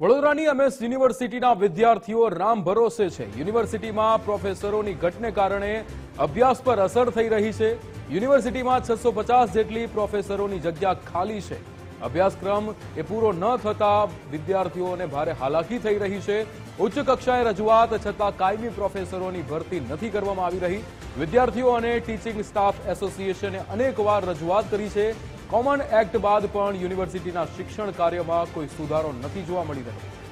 વડોદરાની એમએસ યુનિવર્સિટીના વિદ્યાર્થીઓ રામ ભરોસે છે. યુનિવર્સિટીમાં પ્રોફેસરોની ઘટને કારણે અભ્યાસ પર અસર થઈ રહી છે. યુનિવર્સિટીમાં છસો પચાસ જેટલી પ્રોફેસરોની જગ્યા ખાલી છે. અભ્યાસક્રમ એ પૂરો ન થતા વિદ્યાર્થીઓને ભારે હાલાકી થઈ રહી છે. ઉચ્ચ કક્ષાએ રજૂઆત છતાં કાયમી પ્રોફેસરોની ભરતી નથી કરવામાં આવી રહી. વિદ્યાર્થીઓ અને ટીચિંગ સ્ટાફ એસોસિએશને અનેકવાર રજૂઆત કરી છે. કોમન એક્ટ બાદ પણ યુનિવર્સિટીના શિક્ષણ કાર્યમાં કોઈ સુધારો નથી જોવા મળી રહ્યો.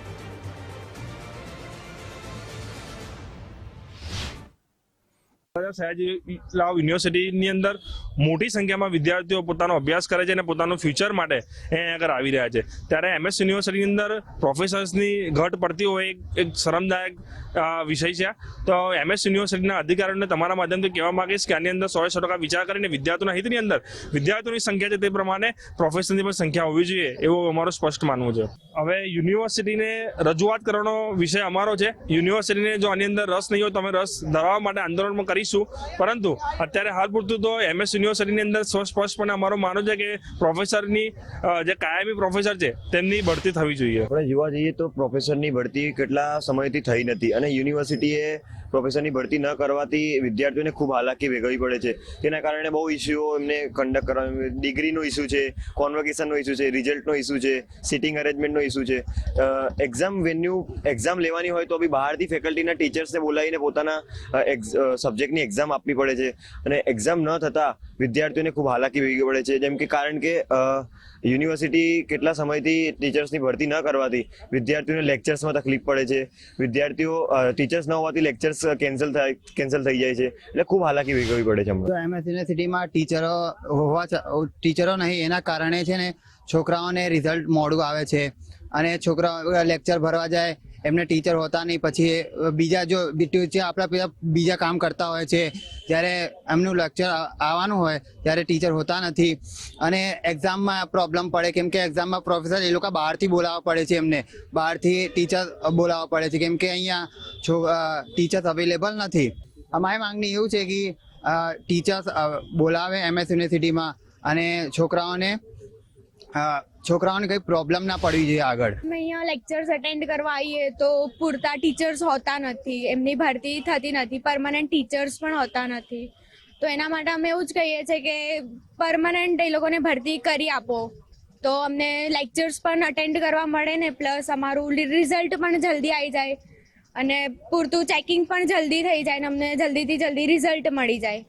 સયાજીલાલ યુનિવર્સિટીની અંદર મોટી સંખ્યામાં વિદ્યાર્થીઓ પોતાનો અભ્યાસ કરે છે અને પોતાનું ફ્યુચર માટે અહીંયા આગળ આવી રહ્યા છે. ત્યારે એમએસ યુનિવર્સિટીની અંદર પ્રોફેસર્સની ઘટ પડતી હોય એક શરમદાયક વિષય છે. તો એમએસ યુનિવર્સિટીના અધિકારીઓને તમારા માધ્યમથી કહેવા માંગીશ કે આની અંદર સો સો ટકા વિચાર કરીને વિદ્યાર્થીઓના હિતની અંદર, વિદ્યાર્થીઓની સંખ્યા છે તે પ્રમાણે પ્રોફેસરની પણ સંખ્યા હોવી જોઈએ એવું અમારું સ્પષ્ટ માનવું છે. હવે યુનિવર્સિટીને રજૂઆત કરવાનો વિષય અમારો છે. યુનિવર્સિટીને જો આની અંદર રસ નહીં હોય તો અમે રસ ધરાવવા માટે આંદોલન પણ કરીશું. પરંતુ અત્યારે હાલ પૂરતું તો એમએસ યુનિવર્સિટીની અંદર સ્પષ્ટપણે અમારો માનો છે કે પ્રોફેસરની જે કાયમી પ્રોફેસર છે, તેમની બઢતી થવી જોઈએ. આપણે જોવા જઈએ તો પ્રોફેસરની ભરતી કેટલા સમયથી થઈ નથી અને યુનિવર્સિટીએ પ્રોફેસરની ભરતી ન કરવાથી વિદ્યાર્થીઓને ખૂબ હાલાકી ભેગવી પડે છે. તેના કારણે બહુ ઇસ્યુઓ એમને કન્ડક્ટ કરવા ડિગ્રીનો ઇસ્યુ છે કોન્વોકેશનનો ઇસ્યુ છે રિઝલ્ટનો ઇસ્યુ છે સિટિંગ અરેન્જમેન્ટનો ઇસ્યુ છે. એક્ઝામ વેન્યુ એક્ઝામ લેવાની હોય તો બી બહારથી ફેકલ્ટીના ટીચર્સને બોલાવીને પોતાના સબ્જેક્ટની એક્ઝામ આપવી પડે છે. અને એક્ઝામ ન થતાં વિદ્યાર્થીઓને ખૂબ હાલાકી વેગવી પડે છે. જેમ કે કારણ કે યુનિવર્સિટી કેટલા સમયથી ટીચર્સની ભરતી ન કરવાથી વિદ્યાર્થીઓને લેક્ચર્સમાં તકલીફ પડે છે. વિદ્યાર્થીઓ ટીચર્સ ન હોવાથી લેક્ચર્સ કેન્સલ થાય કેન્સલ થઈ જાય છે. એટલે ખૂબ હાલાકી ભોગવવી પડે છે હમણાં. એમએસ યુનિવર્સિટીમાં ટીચરો હોવા ટીચરો નહીં, એના કારણે છે ને છોકરાઓને રિઝલ્ટ મોડું આવે છે. અને છોકરાઓ લેક્ચર ભરવા જાય એમને ટીચર હોતા નહીં. પછી બીજા જો ટીચર આપણા પેલા બીજા કામ કરતા હોય છે, જ્યારે એમનું લેક્ચર આવવાનું હોય, ત્યારે ટીચર હોતા નથી. અને એક્ઝામમાં પ્રોબ્લેમ પડે. કેમ કે એક્ઝામમાં પ્રોફેસર એ લોકો બહારથી બોલાવવા પડે છે એમને. બહારથી ટીચર બોલાવવા પડે છે. કેમ કે અહીંયા છો ટીચર્સ અવેલેબલ નથી. અમારી માંગણી એવું છે કે ટીચર્સ બોલાવે એમએસ યુનિવર્સિટીમાં અને છોકરાઓને છોકરાઓને કઈ પ્રોબ્લેમ ના પડવી જોઈએ આગળ. અમે અહીંયા લેક્ચર્સ અટેન્ડ કરવા આવીએ તો પૂરતા ટીચર્સ હોતા નથી. એમની ભરતી થતી નથી. પરમાનન્ટ ટીચર્સ પણ હોતા નથી. તો એના માટે અમે એવું જ કહીએ છીએ કે પરમાનન્ટ એ લોકોને ભરતી કરી આપો. તો અમને લેક્ચર્સ પણ અટેન્ડ કરવા મળે ને પ્લસ અમારું રિઝલ્ટ પણ જલ્દી આવી જાય. અને પૂરતું ચેકિંગ પણ જલ્દી થઈ જાય ને અમને જલ્દીથી જલ્દી રિઝલ્ટ મળી જાય.